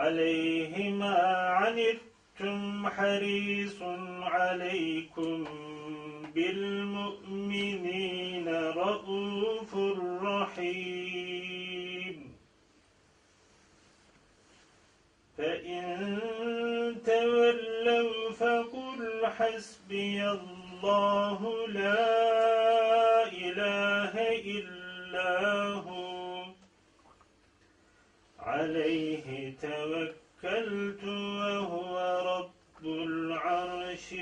عليه ما عنتم حريص عليكم بالمؤمنين رؤوف رحيم. فإن تولوا فقل حسبي الله لا إله إلا هو. عليه توكلت وهو رب العرش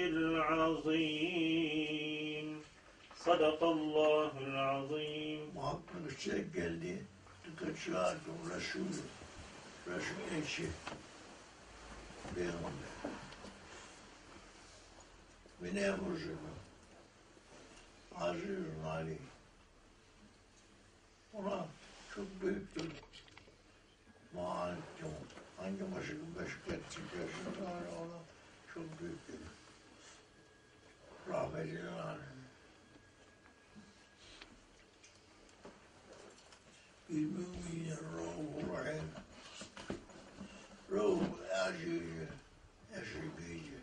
العظيم صدق الله العظيم Muhakkak Hüseyin geldi. Tıkaçlardım Resul. Resul eşi. Peygamber. Ve ne yapıyorsun? Azizun Ali. Ona çok büyük bir malum hangi başını meşgul çıkıyorsun yani ona çok büyük bir rahmetli yani. He's moving in a row for you beat you.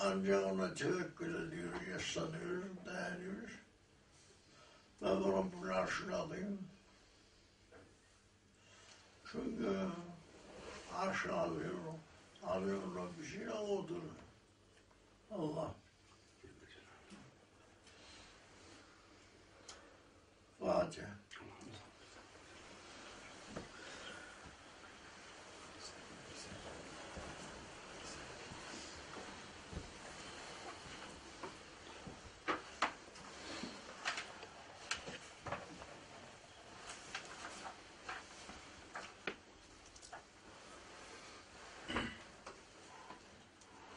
Ancak ona Türk bile dayanıyoruz. Rabbin arşını alayım. Çünkü arşı alıyorum. Alıyorum bir şey odur. Allah. Fatiha.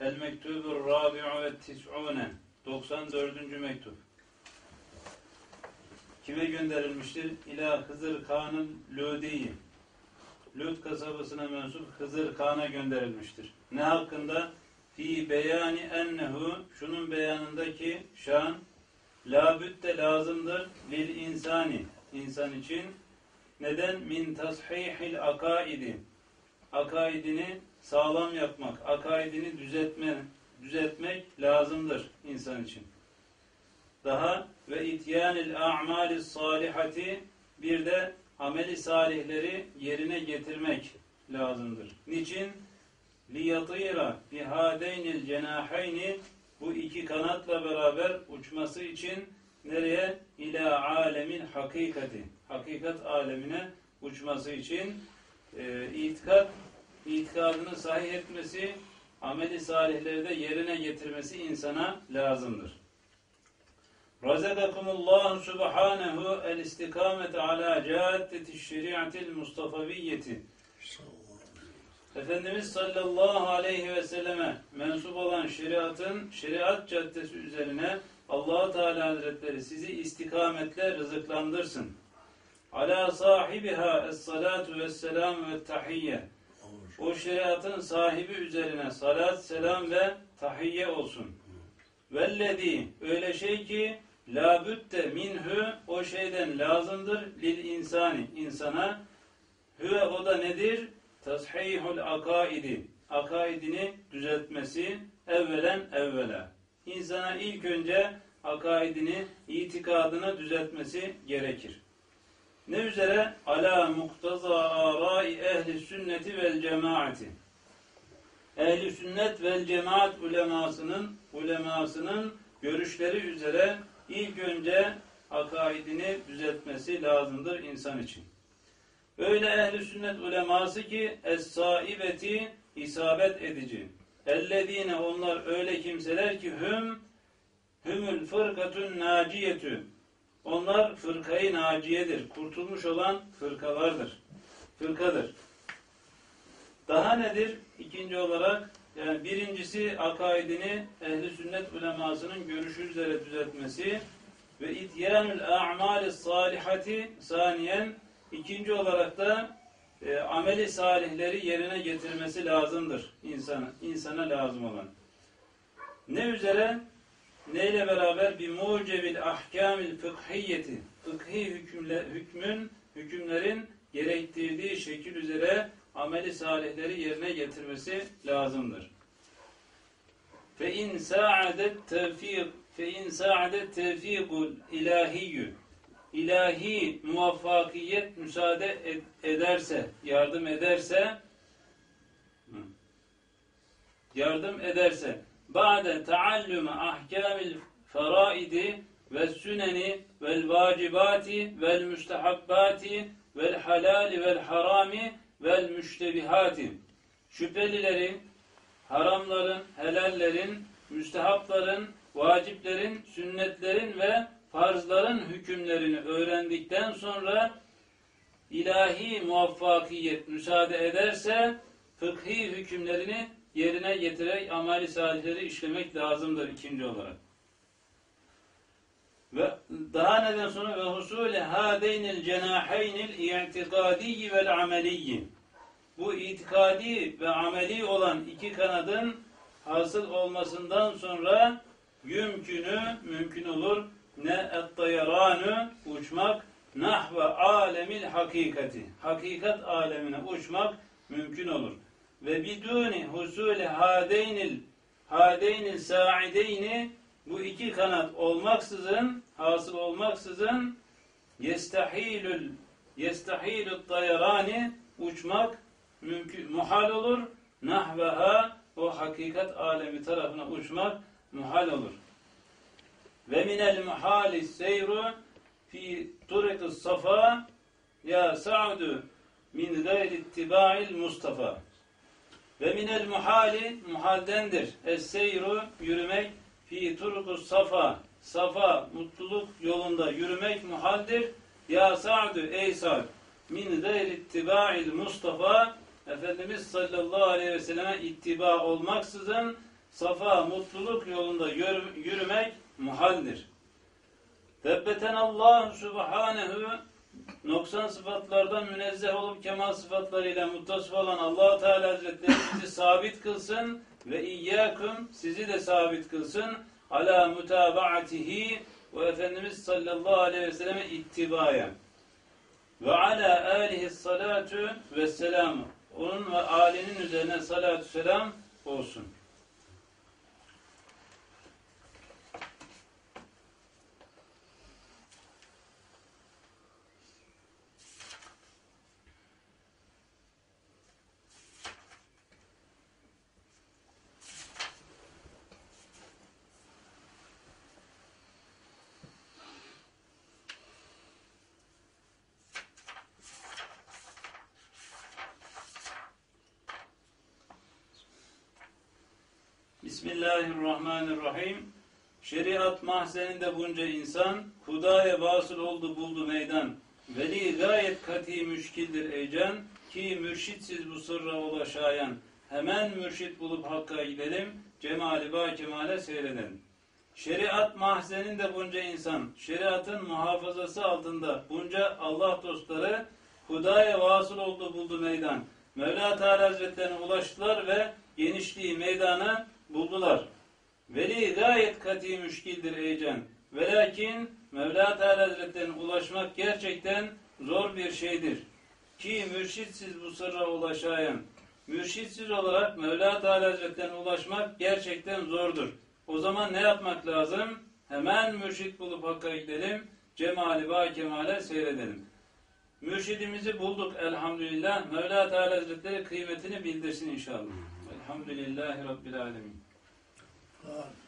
El mektubur rabi'u ve tis'une 94. mektup. Kime gönderilmiştir? İla Hızır Kağan'ın Lüdi'yi. Lüd kasabasına mensup Hızır Kağan'a gönderilmiştir. Ne hakkında? Fi beyani ennehu şunun beyanındaki şan la bütte lazımdır lil insani insan için neden min tashihil akaidi akaidini sağlam yapmak, akaidini düzeltme, düzeltmek lazımdır insan için. Daha ve ityanil a'mali salihati bir de ameli salihleri yerine getirmek lazımdır. Niçin? liyatira bihadeynil cenaheyni bu iki kanatla beraber uçması için nereye? İla alemin hakikati. Hakikat alemine uçması için e, itikat itikadını sahih etmesi, ameli salihleri de yerine getirmesi insana lazımdır. Razakakumullahu subhanehu el istikamete ala caddeti şeriatil mustafaviyyeti. Efendimiz sallallahu aleyhi ve selleme mensup olan şeriatın şeriat caddesi üzerine allah Teala Hazretleri sizi istikametle rızıklandırsın. Ala sahibiha es-salatu ve-selam ve tahiyye. O şeriatın sahibi üzerine salat, selam ve tahiyye olsun. Vellezi öyle şey ki la bütte minhu o şeyden lazımdır lil insani insana hüve o da nedir? Tashihul akaidi akaidini düzeltmesi evvelen evvela. İnsana ilk önce akaidini, itikadını düzeltmesi gerekir. Ne üzere? Ala muktaza arai ehli sünneti vel cemaati. Ehli sünnet vel cemaat ulemasının ulemasının görüşleri üzere ilk önce akaidini düzeltmesi lazımdır insan için. Öyle ehli sünnet uleması ki es-saibeti isabet edici. Ellezine onlar öyle kimseler ki hüm hümül fırkatun naciyetü. Onlar fırkayı naciyedir. Kurtulmuş olan fırkalardır. Fırkadır. Daha nedir? İkinci olarak yani birincisi akaidini ehli sünnet ulemasının görüşü üzere düzeltmesi ve ityanül a'mali salihati saniyen ikinci olarak da e, ameli salihleri yerine getirmesi lazımdır insana, insana lazım olan. Ne üzere? Neyle beraber? Bir mucebil ahkamil fıkhiyeti. Fıkhi hükümle, hükmün, hükümlerin gerektirdiği şekil üzere ameli salihleri yerine getirmesi lazımdır. Fe in sa'adet tevfik fe in sa'adet tevfikul ilahiyyü ilahi muvaffakiyet müsaade ederse, yardım ederse yardım ederse ba'de taallüme ahkamil faraidi ve süneni vel vacibati vel müstehabbati vel halali vel harami vel müştebihati. Şüphelilerin, haramların, helallerin, müstehapların, vaciplerin, sünnetlerin ve farzların hükümlerini öğrendikten sonra ilahi muvaffakiyet müsaade ederse fıkhi hükümlerini yerine getirerek amali salihleri işlemek lazımdır ikinci olarak. Ve daha neden sonra ve husule hadeynil cenaheynil i'tikadi vel ameliyyi. Bu itikadi ve ameli olan iki kanadın hasıl olmasından sonra yümkünü mümkün olur ne et-tayaranı uçmak nahve alemil hakikati. Hakikat alemine uçmak mümkün olur. Ve biduni husuli hadeynil hadeynil sa'ideyni bu iki kanat olmaksızın hasıl olmaksızın yestahilül yestahilü tayarani uçmak mümkün muhal olur. Nahveha o hakikat alemi tarafına uçmak muhal olur. Ve minel muhali seyru fi turikis safa ya sa'du min gayri ittiba'il Mustafa. Ve minel muhali muhaldendir. Es seyru yürümek fi turukus safa safa mutluluk yolunda yürümek muhaldir. Ya Sa'du ey Sa'd min gayri ittiba'il Mustafa Efendimiz sallallahu aleyhi ve selleme ittiba olmaksızın safa mutluluk yolunda yürümek muhaldir. Tebbeten Allah subhanehu noksan sıfatlardan münezzeh olup kemal sıfatlarıyla muttasıf olan allah Teala Hazretleri bizi sabit kılsın ve iyyakum sizi de sabit kılsın. Ala mutabaatihi ve Efendimiz sallallahu aleyhi ve selleme ittibaya ve ala alihi salatu ve selam onun ve alinin üzerine salatu selam olsun. Bismillahirrahmanirrahim. Şeriat mahzeninde bunca insan, hudaya vasıl oldu buldu meydan. Veli gayet kati müşkildir eycan, ki mürşitsiz bu sırra ulaşayan. Hemen mürşit bulup hakka gidelim, cemali ba kemale seyredelim. Şeriat mahzeninde bunca insan, şeriatın muhafazası altında bunca Allah dostları, hudaya vasıl oldu buldu meydan. Mevla Teala Hazretlerine ulaştılar ve genişliği meydanı buldular. Veli gayet kati müşkildir eycan. Velakin Mevla Teala Hazretlerine ulaşmak gerçekten zor bir şeydir. Ki mürşitsiz bu sırra ulaşayan. Mürşitsiz olarak Mevla Teala Hazretlerine ulaşmak gerçekten zordur. O zaman ne yapmak lazım? Hemen mürşit bulup hakka gidelim. Cemali ba kemale seyredelim. Mürşidimizi bulduk elhamdülillah. Mevla Teala Hazretleri kıymetini bildirsin inşallah. الحمد لله رب العالمين. قال.